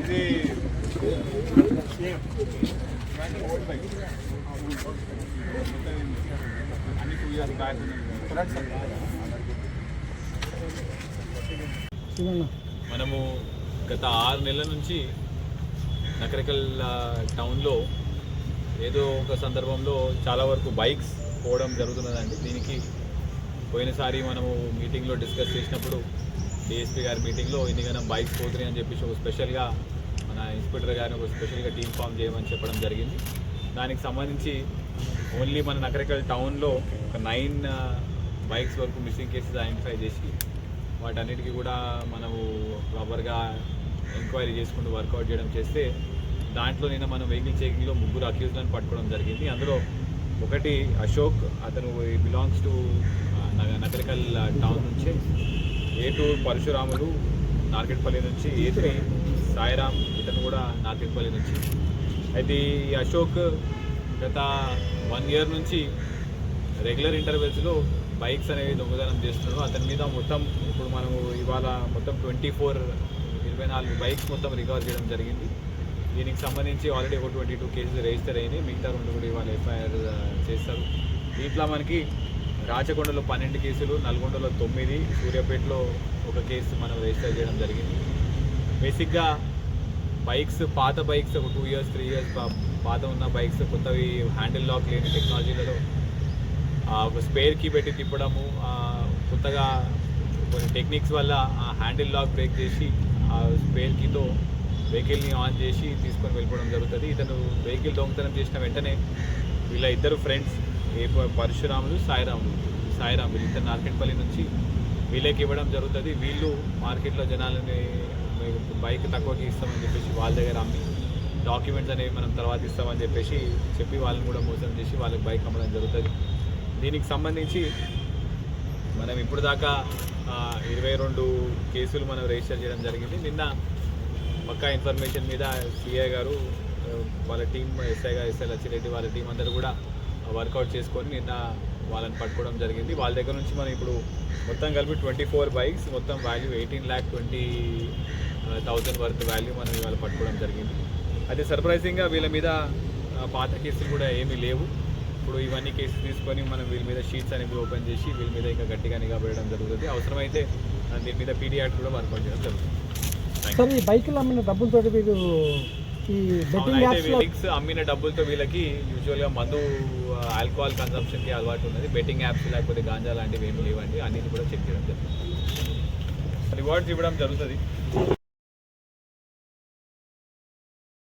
ఇది మనము గత ఆరు నెలల నుంచి నకరికల్ టౌన్లో ఏదో ఒక సందర్భంలో చాలా వరకు బైక్స్ పోవడం జరుగుతున్నదండి. దీనికి పోయినసారి మనము మీటింగ్లో డిస్కస్ చేసినప్పుడు డిఎస్పీ గారి మీటింగ్లో ఇన్నిగానం బైక్స్ పోతున్నాయి అని చెప్పేసి ఒక స్పెషల్గా మన ఇన్స్పెక్టర్ గారిని ఒక స్పెషల్గా టీమ్ ఫామ్ చేయమని చెప్పడం జరిగింది. దానికి సంబంధించి ఓన్లీ మన నకరికల్ టౌన్లో ఒక నైన్ బైక్స్ వరకు మిస్సింగ్ కేసెస్ ఐడెంటిఫై చేసి వాటన్నిటికీ కూడా మనము ప్రాపర్గా ఎంక్వైరీ చేసుకుంటూ వర్కౌట్ చేయడం చేస్తే దాంట్లో నిన్న మనం వెహికల్ చెకింగ్లో ముగ్గురు అక్యూజ్లను పట్టుకోవడం జరిగింది. అందులో ఒకటి అశోక్ అతను బిలాంగ్స్ టు నకరికల్ టౌన్ నుంచి ఏ టూ పరశురాములు నార్కెట్పల్లి నుంచి ఏ త్రీ సాయిరామ్ ఇతను కూడా నార్కెట్పల్లి నుంచి. అయితే ఈ అశోక్ గత వన్ ఇయర్ నుంచి రెగ్యులర్ ఇంటర్వెల్స్లో బైక్స్ అనేవి దొంగతనం చేస్తున్నాడు. అతని మీద మొత్తం ఇప్పుడు మనము ఇవాళ మొత్తం ట్వంటీ ఫోర్ ఇరవై నాలుగు బైక్స్ మొత్తం రికవర్ చేయడం జరిగింది. దీనికి సంబంధించి ఆల్రెడీ ఒక ట్వంటీ టూ కేసెస్ రిజిస్టర్ అయినాయి. మిగతా రెండు కూడా ఇవాళ ఎఫ్ఐఆర్ చేస్తారు. దీంట్లో మనకి రాచకొండలో పన్నెండు కేసులు నల్గొండలో తొమ్మిది సూర్యాపేటలో ఒక కేసు మనం రిజిస్టర్ చేయడం జరిగింది. బేసిక్గా బైక్స్ పాత బైక్స్ ఒక టూ ఇయర్స్ త్రీ ఇయర్స్ పాత ఉన్న బైక్స్ కొత్తవి హ్యాండిల్ లాక్ లేని టెక్నాలజీలలో ఒక స్పేర్ కీ పెట్టి తిప్పడము కొత్తగా కొన్ని టెక్నిక్స్ వల్ల ఆ హ్యాండిల్ లాక్ బ్రేక్ చేసి ఆ స్పేర్ కీతో వెహికల్ని ఆన్ చేసి తీసుకొని వెళ్ళిపోవడం జరుగుతుంది. ఇతను వెహికల్ దొంగతనం చేసిన వెంటనే వీళ్ళ ఇద్దరు ఫ్రెండ్స్ ఏ పరశురాములు సాయిరాములు సాయిరామ్ ఇద్దరు నార్కెట్పల్లి నుంచి వీళ్ళకి ఇవ్వడం జరుగుతుంది. వీళ్ళు మార్కెట్లో జనాలని మీకు బైక్ తక్కువకి ఇస్తామని చెప్పేసి వాళ్ళ దగ్గర అమ్మి డాక్యుమెంట్స్ అనేవి మనం తర్వాత ఇస్తామని చెప్పేసి చెప్పి వాళ్ళని కూడా మోసం చేసి వాళ్ళకి బైక్ అమ్మడం జరుగుతుంది. దీనికి సంబంధించి మనం ఇప్పుడు దాకా ఇరవై రెండు కేసులు మనం రిజిస్టర్ చేయడం జరిగింది. నిన్న పక్కా ఇన్ఫర్మేషన్ మీద సిఐ గారు వాళ్ళ team SI garu SI Lachireddy వాళ్ళ టీం అందరూ కూడా వర్కౌట్ చేసుకొని నిన్న వాళ్ళని పట్టుకోవడం జరిగింది. వాళ్ళ దగ్గర నుంచి మనం ఇప్పుడు మొత్తం కలిపి ట్వంటీ ఫోర్ బైక్స్ మొత్తం value eighteen lakh twenty thousand worth value మనం ఇవాళ పట్టుకోవడం జరిగింది. అయితే సర్ప్రైజింగ్గా వీళ్ళ మీద పాత కేసులు కూడా ఏమీ లేవు. ఇప్పుడు ఇవన్నీ కేసులు తీసుకొని మనం వీళ్ళ మీద షీట్స్ అనేవి ఓపెన్ చేసి వీళ్ళ మీద ఇంకా గట్టిగా నిఘా పెట్టడం జరుగుతుంది. అవసరమైతే దీని మీద పీడియాట్ కూడా వర్కౌట్ చేయడం జరుగుతుంది. సార్ ఈ బైకులు అమ్మిన డబ్బులతో మీరు ఈ బెట్టింగ్ యాప్స్ అమ్మిన డబ్బులతో వీళ్ళకి యూజువల్గా మందు ఆల్కహాల్ కన్సంప్షన్కి అలవాటు ఉన్నది. బెట్టింగ్ యాప్స్ లేకపోతే గాంజా లాంటివి ఏమి లేవండి. అన్నిటి కూడా చెక్ చేయడం జరుగుతుంది. రివార్డ్స్ ఇవ్వడం జరుగుతుంది.